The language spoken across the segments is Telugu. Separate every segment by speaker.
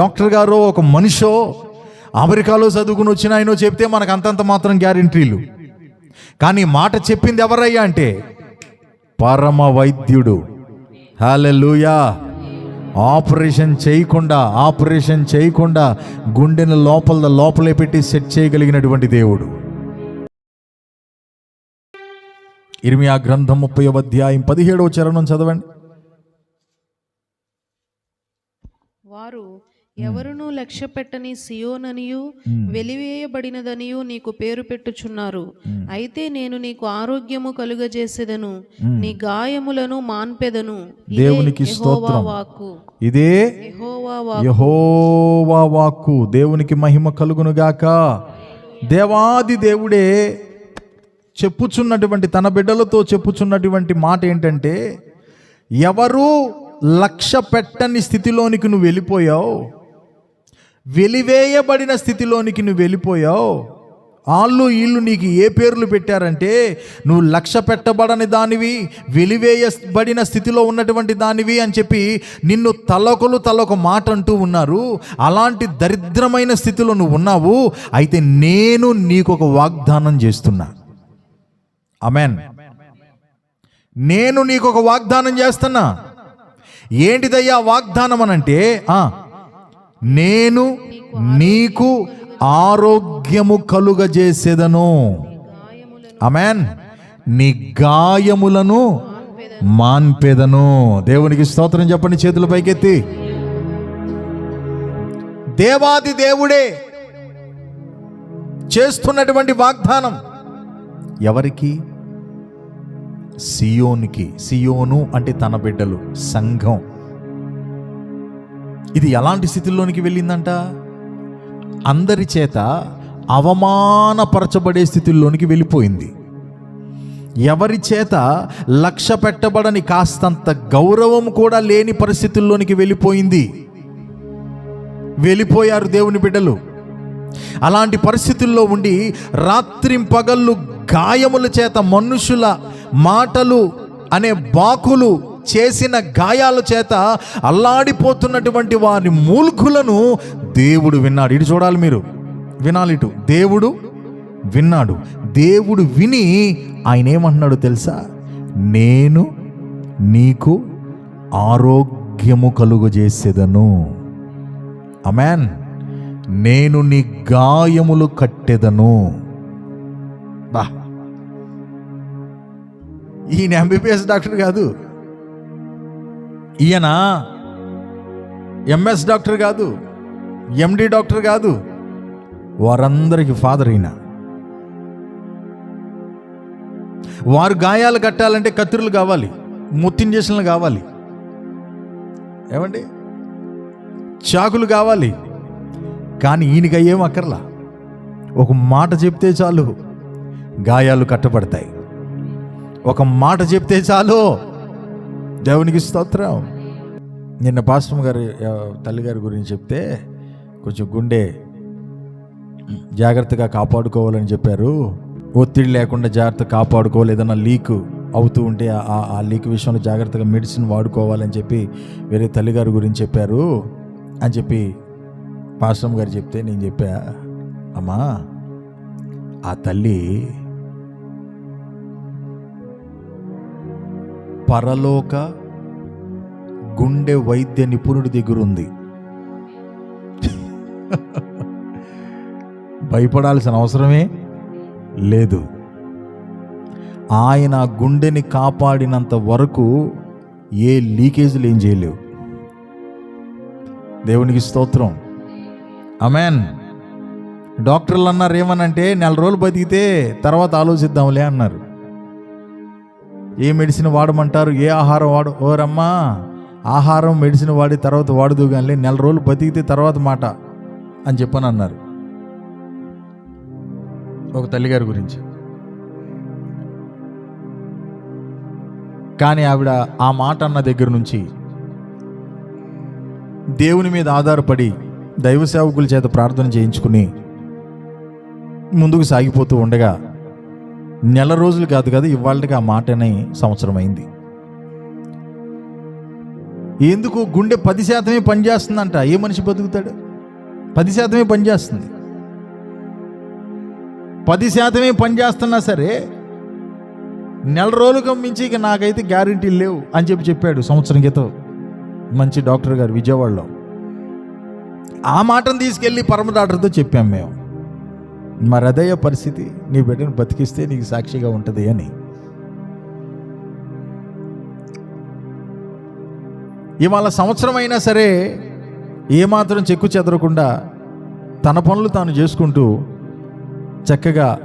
Speaker 1: డాక్టర్ గారో ఒక మనిషో అమెరికాలో చదువుకుని వచ్చిన ఆయనో చెప్తే మనకు అంతంత మాత్రం గ్యారంటీలు. కానీ మాట చెప్పింది ఎవరయ్యా అంటే పరమ వైద్యుడు. హాలెలూయా ఆపరేషన్ చేయకుండా ఆపరేషన్ చేయకుండా గుండెను లోపల లోపలే పెట్టి సెట్ చేయగలిగినటువంటి దేవుడు. ఇర్మియా గ్రంథం ముప్పై అధ్యాయం పదిహేడవ చరణం చదవండి
Speaker 2: వారు ఎవరునూ లక్ష్య పెట్టని సియోననియు వెలివేయబడినదనియు నీకు పేరు పెట్టుచున్నారు. అయితే నేను నీకు ఆరోగ్యము కలుగజేసేదను నీ గాయములను మాన్పెదను. ఇదే
Speaker 1: దేవునికి స్తోత్రం. ఇదే
Speaker 2: యెహోవా వాక్కు.
Speaker 1: దేవునికి మహిమ కలుగునుగాక దేవాది దేవుడే చెప్పుచున్నటువంటి తన బిడ్డలతో చెప్పుచున్నటువంటి మాట ఏంటంటే ఎవరు లక్ష్య పెట్టని స్థితిలోనికి నువ్వు వెళ్ళిపోయావు వెలివేయబడిన స్థితిలోనికి నువ్వు వెళ్ళిపోయావు. వాళ్ళు వీళ్ళు నీకు ఏ పేర్లు పెట్టారంటే నువ్వు లక్ష్య పెట్టబడని దానివి వెలివేయబడిన స్థితిలో ఉన్నటువంటి దానివి అని చెప్పి నిన్ను తలొకలు తలొక మాట అంటూ ఉన్నారు. అలాంటి దరిద్రమైన స్థితిలో నువ్వు ఉన్నావు. అయితే నేను నీకు ఒక వాగ్దానం చేస్తున్నా. అమెన్ నేను నీకు ఒక వాగ్దానం చేస్తున్నా. ఏంటిదయ్యా వాగ్దానం అనంటే? ఆ, నేను నీకు ఆరోగ్యము కలుగజేసేదను. అమెన్ నీ గాయములను మాన్పేదను. దేవునికి స్తోత్రం చెప్పండి చేతుల పైకెత్తి. దేవాది దేవుడే చేస్తున్నటువంటి వాగ్దానం ఎవరికి? సియోనికి. సియోను అంటే తన బిడ్డలు సంఘం. ఇది ఎలాంటి స్థితిలోనికి వెళ్ళిందంట? అందరి చేత అవమానపరచబడే స్థితిలోనికి వెళ్ళిపోయింది. ఎవరి చేత లక్ష్య పెట్టబడని కాస్తంత గౌరవం కూడా లేని పరిస్థితుల్లోనికి వెళ్ళిపోయింది. వెళ్ళిపోయారు దేవుని బిడ్డలు. అలాంటి పరిస్థితుల్లో ఉండి రాత్రింపగళ్ళు గాయముల చేత మనుషుల మాటలు అనే బాకులు చేసిన గాయాల చేత అల్లాడిపోతున్నటువంటి వారి మూల్ఖులను దేవుడు విన్నాడు. ఇటు చూడాలి మీరు. వినాలి ఇటు. దేవుడు విన్నాడు. దేవుడు విని ఆయన ఏమంటున్నాడు తెలుసా? నేను నీకు ఆరోగ్యము కలుగజేసేదను. అమెన్ నేను నీ గాయములు కట్టెదను. బా. ఈయన ఎంబీబీఎస్ డాక్టర్ కాదు. ఈయన? ఎంఎస్ డాక్టర్ కాదు ఎండి డాక్టర్ కాదు వారందరికీ ఫాదర్ అయినా వారు గాయాలు కట్టాలంటే కత్తిరులు కావాలి ముత్తింజేషన్లు కావాలి. ఏమండి? చాకులు కావాలి. కానీ ఈయనకి అయ్యేం అక్కర్లా? ఒక మాట చెప్తే చాలు గాయాలు కట్టబడతాయి. ఒక మాట చెప్తే చాలు దేవునికి స్తోత్రం. నిన్న పాస్టమ్ గారి తల్లిగారి గురించి చెప్తే కొంచెం గుండె జాగ్రత్తగా కాపాడుకోవాలని చెప్పారు. ఒత్తిడి లేకుండా జాగ్రత్త కాపాడుకోవాలి. ఏదైనా లీక్ అవుతూ ఉంటే ఆ- ఆ లీక్ విషయంలో జాగ్రత్తగా మెడిసిన్ వాడుకోవాలని చెప్పి వేరే తల్లిగారి గురించి చెప్పారు. అని చెప్పి పాశ్రమ్ గారు చెప్తే నేను చెప్పా అమ్మా ఆ తల్లి పరలోక గుండె వైద్య నిపుణుడి దగ్గర ఉంది. భయపడాల్సిన అవసరమే లేదు. ఆయన గుండెని కాపాడినంత వరకు ఏ లీకేజీలు ఏం చేయలేవు. దేవునికి స్తోత్రం. అమెన్ డాక్టర్లు అన్నారు ఏమనంటే నెల రోజులు బతికితే తర్వాత ఆలోచిద్దాంలే అన్నారు. ఏ మెడిసిన్ వాడమంటారు? ఏ ఆహారం వాడు? ఓరమ్మా ఆహారం మెడిసిన్ వాడి తర్వాత వాడదు కానీ నెల రోజులు బతికితే తర్వాత మాట అని చెప్పని అన్నారు. ఒక తల్లిగారి గురించి. కానీ ఆవిడ ఆ మాట అన్న దగ్గర నుంచి దేవుని మీద ఆధారపడి దైవ సేవకుల చేత ప్రార్థన చేయించుకుని ముందుకు సాగిపోతూ ఉండగా నెల రోజులు కాదు కదా ఇవాళకి ఆ మాటనే సంవత్సరం అయింది. ఎందుకు గుండె పది శాతమే పనిచేస్తుందంట ఏ మనిషి బతుకుతాడు? పది శాతమే పనిచేస్తుంది. పది శాతమే పనిచేస్తున్నా సరే నెల రోజులకు మించి ఇక నాకైతే గ్యారంటీలు లేవు అని చెప్పి చెప్పాడు సంవత్సరం క్రితం మంచి డాక్టర్ గారు విజయవాడలో. ఆ మాటను తీసుకెళ్ళి పరమ డాక్టర్తో చెప్పాం మేము. మరి అదయ్య పరిస్థితి నీ బిడ్డను బతికిస్తే నీకు సాక్షిగా ఉంటుంది అని. ఇవాళ సంవత్సరం అయినా సరే ఏమాత్రం చెక్కు చెదరకుండా తన పనులు తాను చేసుకుంటూ చక్కగా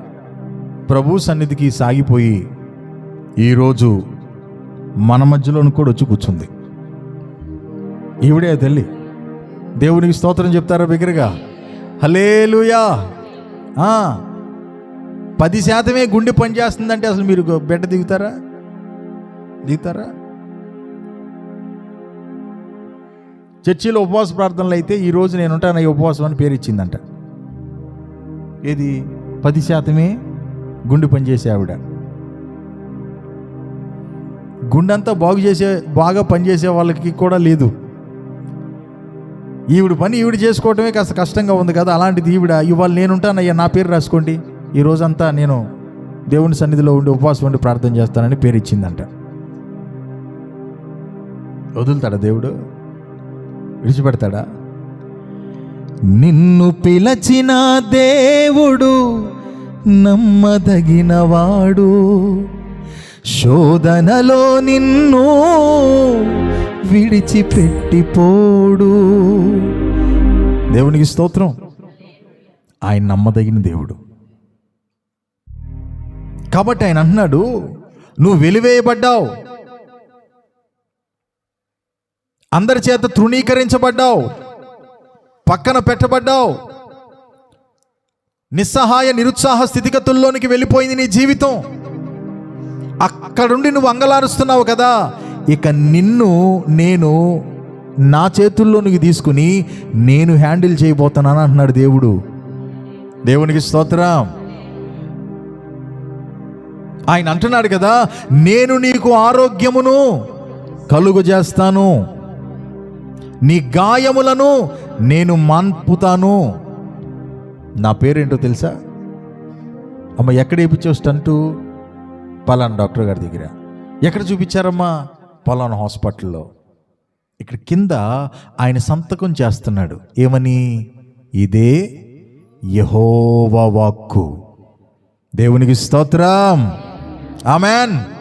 Speaker 1: ప్రభు సన్నిధికి సాగిపోయి ఈరోజు మన మధ్యలోను కూడా వచ్చి కూర్చుంది. ఈవిడే తల్లి దేవునికి స్తోత్రం చెప్తారా బిగ్గరగా? హలేలుయా పది శాతమే గుండె పని చేస్తుందంటే అసలు మీరు బిడ్డ దిగుతారా? దిగుతారా? చర్చిలో ఉపవాస ప్రార్థనలు అయితే ఈరోజు నేను ఉంటాను ఈ ఉపవాసం అని పేరు ఇచ్చిందంట. ఏది? పది శాతమే గుండె పని చేసే ఆవిడ. గుండంతా బాగు చేసే బాగా పనిచేసే వాళ్ళకి కూడా లేదు. ఈవిడ పని ఈవిడ చేసుకోవటమే కాస్త కష్టంగా ఉంది కదా అలాంటిది ఈవిడ ఇవాళ నేనుంటానయ్యా నా పేరు రాసుకోండి. ఈ రోజంతా నేను దేవుని సన్నిధిలో ఉండి ఉపవాసం ఉండి ప్రార్థన చేస్తానని పేరు ఇచ్చిందంట. వదులుతాడా దేవుడు? విడిచిపెడతాడా? నిన్ను పిలచిన దేవుడు నమ్మదగినవాడు. శోధనలో నిన్ను విడిచిపెట్టిపోడు. దేవునికి స్తోత్రం. ఆయన నమ్మదగిన దేవుడు. కాబట్టి ఆయన అంటున్నాడు నువ్వు వెలివేయబడ్డావు. అందరి చేత తృణీకరించబడ్డావు. పక్కన పెట్టబడ్డావు. నిస్సహాయ నిరుత్సాహ స్థితిగతుల్లోనికి వెళ్ళిపోయింది నీ జీవితం. అక్కడుండి నువ్వు అంగలారుస్తున్నావు కదా. ఇక నిన్ను నేను నా చేతుల్లోనికి తీసుకుని నేను హ్యాండిల్ చేయబోతున్నాను అంటున్నాడు దేవుడు. దేవునికి స్తోత్రం. ఆయన అంటున్నాడు కదా నేను నీకు ఆరోగ్యమును కలుగు చేస్తాను నీ గాయములను నేను మాన్పుతాను. నా పేరేంటో తెలుసా? అమ్మ ఎక్కడ వేయించావు అంటూ పలానా డాక్టర్ గారి దగ్గర. ఎక్కడ చూపించారమ్మా? పలానా హాస్పిటల్లో. ఇక్కడ కింద ఆయన సంతకం చేస్తున్నాడు. ఏమని? ఇదే యహోవా వాక్కు. దేవునికి స్తోత్రం. ఆమెన్.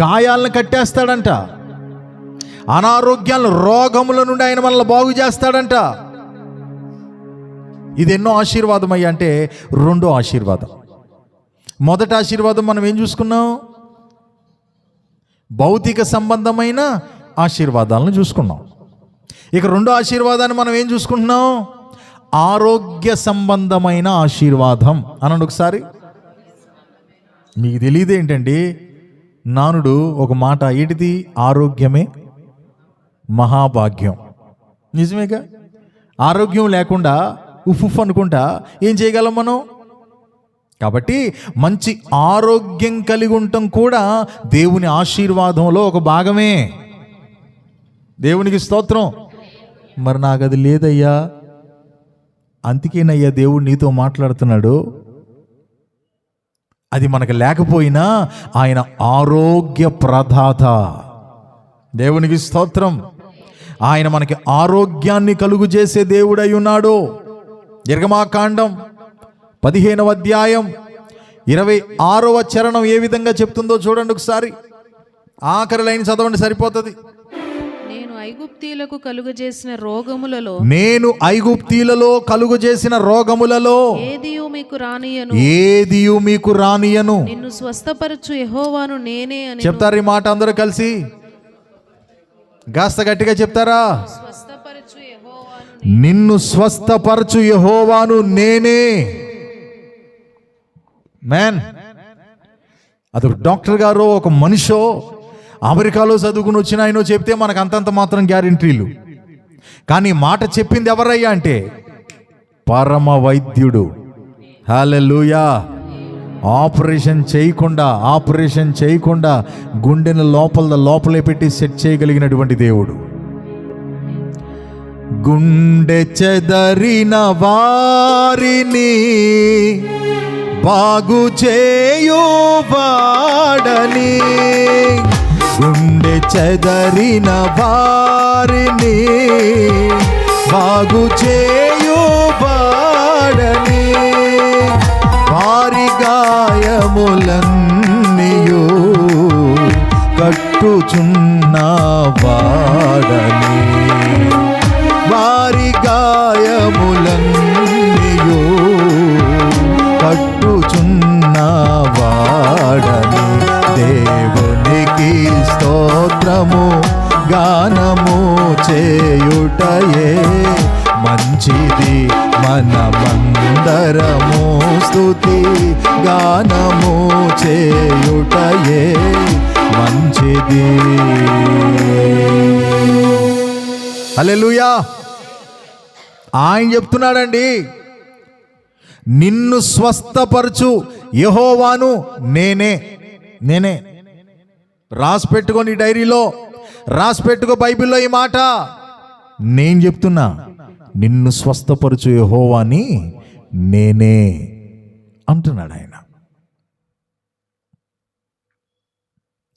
Speaker 1: గాయాలను కట్టేస్తాడంట. అనారోగ్యాలను రోగముల నుండి ఆయన మనల్ని బాగు చేస్తాడంట. ఇది ఎన్నో ఆశీర్వాదం అయ్యా అంటే రెండో ఆశీర్వాదం. మొదటి ఆశీర్వాదం మనం ఏం చూసుకున్నాం? భౌతిక సంబంధమైన ఆశీర్వాదాలను చూసుకున్నాం. ఇక రెండో ఆశీర్వాదాన్ని మనం ఏం చూసుకుంటున్నాం? ఆరోగ్య సంబంధమైన ఆశీర్వాదం. అనండి ఒకసారి. మీకు తెలియదు ఏంటండి? నానుడు ఒక మాట ఏంటిది? ఆరోగ్యమే మహాభాగ్యం. నిజమేగా? ఆరోగ్యం లేకుండా ఉఫ్ ఉఫ్ అనుకుంటా ఏం చేయగలం మనం? కాబట్టి మంచి ఆరోగ్యం కలిగి ఉండటం కూడా దేవుని ఆశీర్వాదంలో ఒక భాగమే. దేవునికి స్తోత్రం. మరి నాకు అది లేదయ్యా. అందుకేనయ్యా దేవుడు నీతో మాట్లాడుతున్నాడు. అది మనకు లేకపోయినా ఆయన ఆరోగ్య ప్రదాత దేవునికి స్తోత్రం. ఆయన మనకి ఆరోగ్యాన్ని కలుగు చేసే దేవుడై ఉన్నాడు. నిర్గమాకాండం. పదిహేనవ అధ్యాయం. ఇరవై ఆరవ చరణం ఏ విధంగా చెప్తుందో చూడండి ఒకసారి. ఆఖరి లైన్ చదవండి సరిపోతుంది.
Speaker 2: నేను ఐగుప్తీయులకు కలుగజేసిన రోగములలో
Speaker 1: నేను ఐగుప్తీలలో కలుగు చేసిన రోగములలో
Speaker 2: ఏదియు మీకు రానియను?
Speaker 1: ఏదియు మీకు రానియను?
Speaker 2: నిన్ను స్వస్థపరచు యెహోవాను నేనే అని
Speaker 1: చెప్తారు ఈ మాట అందరూ కలిసి? కాస్త గట్టిగా చెప్తారా?
Speaker 2: స్వస్థపరచు యెహోవాను
Speaker 1: నిన్ను స్వస్థపరచు యహోవాను నేనే. మ్యాన్ అది డాక్టర్ గారు ఒక మనిషో అమెరికాలో చదువుకుని వచ్చిన ఆయనో చెప్తే మనకు అంతంత మాత్రం గ్యారంటీలు కానీ మాట చెప్పింది ఎవరయ్యా అంటే పరమ వైద్యుడు. హాలెలూయా ఆపరేషన్ చేయకుండా ఆపరేషన్ చేయకుండా గుండెను లోపల లోపలే పెట్టి సెట్ చేయగలిగినటువంటి దేవుడు. గుండె చెదరిన వారిని బాగు చేయువాడని గుండె చెదరిన వారిని బాగు చేయువాడని వారి గాయములన్నీయు కట్టుచున్న స్తోత్రము గానము చేయుటయే మంచిది. మనమందరము స్థుతి గానము చేయుటయే మంచిది. అలెలుయా ఆయన చెప్తున్నాడండి నిన్ను స్వస్థపరచు యహోవాను నేనే నేనే. రాసి పెట్టుకొని డైరీలో. రాసి పెట్టుకో బైబిల్లో ఈ మాట. నేను చెప్తున్నా నిన్ను స్వస్థపరచు యహోవాని నేనే అంటున్నాడు ఆయన.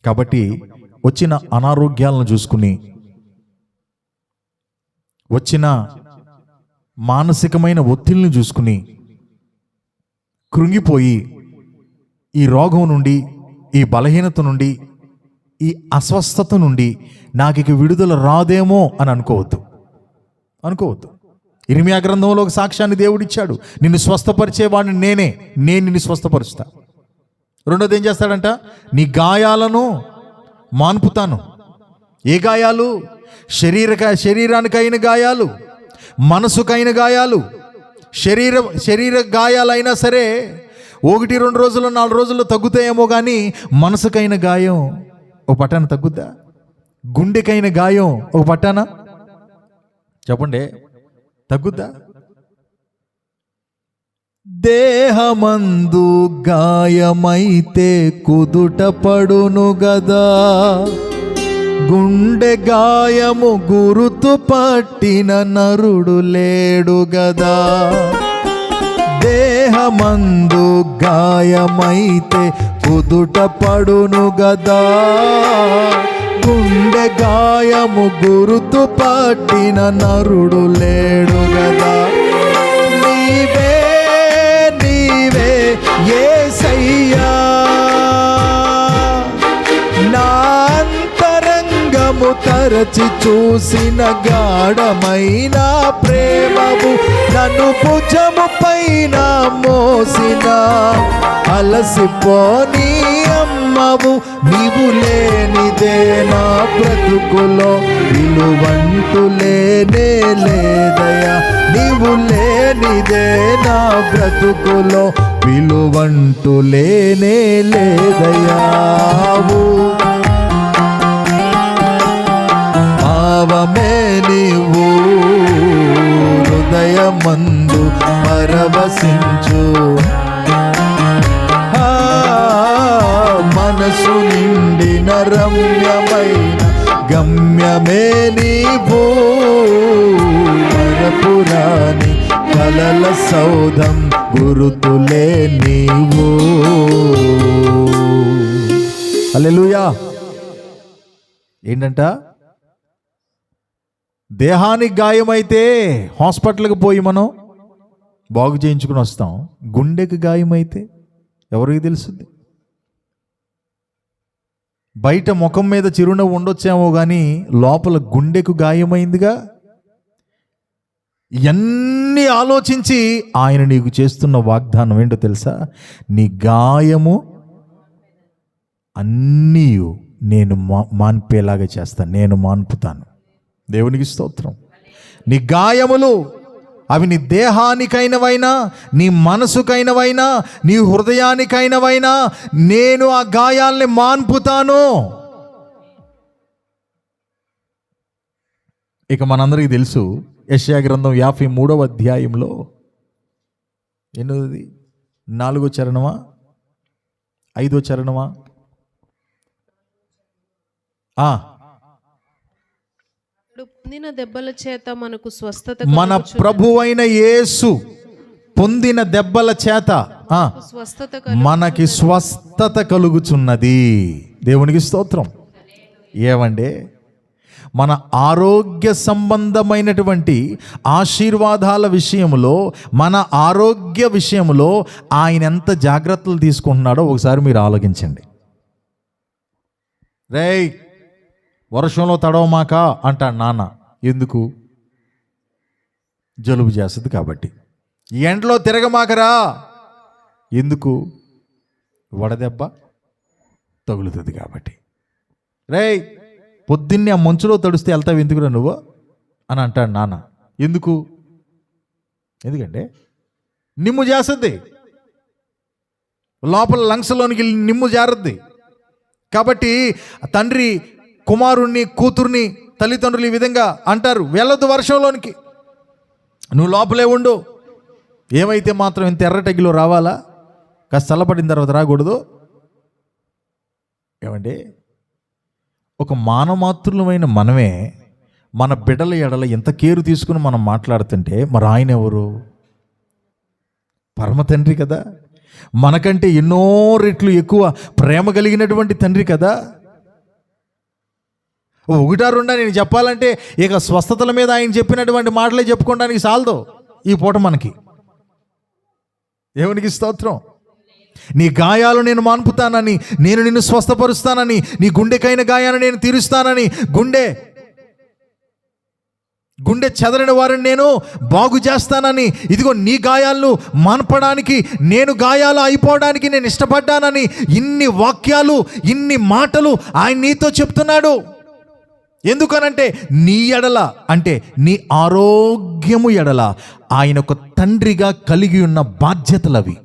Speaker 1: కాబట్టి వచ్చిన అనారోగ్యాలను చూసుకుని వచ్చిన మానసికమైన ఒత్తిడిని చూసుకుని కృంగిపోయి ఈ రోగం నుండి ఈ బలహీనత నుండి ఈ అస్వస్థత నుండి నాకు ఇక విడుదల రాదేమో అని అనుకోవద్దు. అనుకోవద్దు. ఇరిమియా గ్రంథంలో ఒక సాక్ష్యాన్ని దేవుడిచ్చాడు. నిన్ను స్వస్థపరిచేవాడిని నేనే. నేను నిన్ను స్వస్థపరుస్తా. రెండోది ఏం చేస్తాడంట? నీ గాయాలను మాన్పుతాను. ఏ గాయాలు? శరీరక శరీరానికైన గాయాలు మనసుకైన గాయాలు శరీర శరీర గాయాలైనా సరే ఒకటి రెండు రోజులు నాలుగు రోజుల్లో తగ్గుతాయేమో కానీ మనసుకైన గాయం ఒక పట్టాన తగ్గుద్దా? గుండెకైన గాయం ఒక పట్టాన? చెప్పండి. తగ్గుద్దా? దేహమందు గాయమైతే కుదుట పడును గదా. గుండె గాయము గురుతు పట్టిన నరుడు లేడు గదా. దేహమందు గాయమైతే కుదుట పడును గదా. గుండె గాయము గురుతు పట్టిన నరుడు లేడు గదా. నీవే నీవే యేసయ్యా నా అంతరంగము తరచి చూసిన గాఢమైన ప్రేమము నన్ను భుజముపై పైన మోసిన అలసిపోని అమ్మవు నీవు లేనిదే నా బ్రతుకులో విలువంటు లేనే లేదయా నీవు లేనిదే నా బ్రతుకులో విలువంటు లేనే లేదయావు పావమే నీవు హృదయమందు పరవశించు. మనసు నిండిన రమ్యమైన గమ్యమే నీవు. మరపురాని కలల సౌధం గురుతులే నీవు. అల్లెలుయా ఏంటంట? దేహానికి గాయమైతే హాస్పిటల్కి పోయి మనం బాగు చేయించుకుని వస్తాం. గుండెకి గాయమైతే ఎవరికి తెలుస్తుంది? బయట ముఖం మీద చిరునవ్వు ఉండొచ్చేమో కానీ లోపల గుండెకు గాయమైందిగా ఇవన్నీ ఆలోచించి ఆయన నీకు చేస్తున్న వాగ్దానం ఏంటో తెలుసా? నీ గాయము అన్నీ నేను మా మాన్పేలాగా చేస్తాను. నేను మాన్పుతాను. దేవునికి స్తోత్రం. నీ గాయములు అవి నీ దేహానికైనవైనా నీ మనసుకైనవైనా నీ హృదయానికైనవైనా నేను ఆ గాయాల్ని మాన్పుతాను. ఇక మనందరికీ తెలుసు యశ్యా గ్రంథం యాభై మూడవ అధ్యాయంలో ఎన్నోది నాలుగో చరణమా ఐదో చరణమా?
Speaker 2: పొందిన దెబ్బల చేత మనకు స్వస్థత
Speaker 1: మన ప్రభువైన యేసు పొందిన దెబ్బల చేత
Speaker 2: స్వస్థత
Speaker 1: మనకి స్వస్థత కలుగుచున్నది. దేవునికి స్తోత్రం. ఏమండి మన ఆరోగ్య సంబంధమైనటువంటి ఆశీర్వాదాల విషయంలో మన ఆరోగ్య విషయంలో ఆయన ఎంత జాగ్రత్తలు తీసుకుంటున్నాడో ఒకసారి మీరు ఆలోచించండి. రేయ్ వర్షంలో తడవమాక అంటాడు నాన్న. ఎందుకు? జలుబు చేస్తుంది కాబట్టి. ఎండలో తిరగమాకరా? ఎందుకు? వడదెబ్బ తగులుతుంది కాబట్టి. రేయ్ పొద్దున్నే ఆ మంచులో తడుస్తే వెళ్తావు ఎందుకురా నువ్వు? అని అంటాడు నాన్న. ఎందుకు? ఎందుకంటే నిమ్ము చేస్తుంది. లోపల లంగ్స్లోనికి వెళ్ళి నిమ్ము జారుద్ది. కాబట్టి తండ్రి కుమారుణ్ణి కూతుర్ని తల్లిదండ్రులు ఈ విధంగా అంటారు. వెళ్ళదు వర్షంలోనికి. నువ్వు లోపలే ఉండు. ఏమైతే మాత్రం ఇంత ఎర్రటగిలో రావాలా? కాస్త చల్లబడిన తర్వాత రాకూడదు. ఏమండి? ఒక మానమాతృలమైన మనమే మన బిడ్డల ఎడల ఎంత కేరు తీసుకుని మనం మాట్లాడుతుంటే మరి ఆయన ఎవరు? పరమ తండ్రి కదా. మనకంటే ఎన్నో రెట్లు ఎక్కువ ప్రేమ కలిగినటువంటి తండ్రి కదా. ఒకటా రెండా నేను చెప్పాలంటే ఇక స్వస్థతల మీద ఆయన చెప్పినటువంటి మాటలే చెప్పుకోవడానికి చాలదు ఈ పూట మనకి. దేవునికి స్తోత్రం. నీ గాయాలు నేను మాన్పుతానని నేను నిన్ను స్వస్థపరుస్తానని నీ గుండెకైన గాయాన్ని నేను తీరుస్తానని గుండె గుండె చెదరని వారిని నేను బాగు చేస్తానని ఇదిగో నీ గాయాలను మాన్పడానికి నేను గాయాలు అయిపోవడానికి నేను ఇష్టపడ్డానని ఇన్ని వాక్యాలు ఇన్ని మాటలు ఆయన నీతో చెప్తున్నాడు. ఎందుకనంటే నీ ఎడల అంటే నీ ఆరోగ్యము ఎడల ఆయన ఒక తండ్రిగా కలిగి ఉన్న బాధ్యతలవి.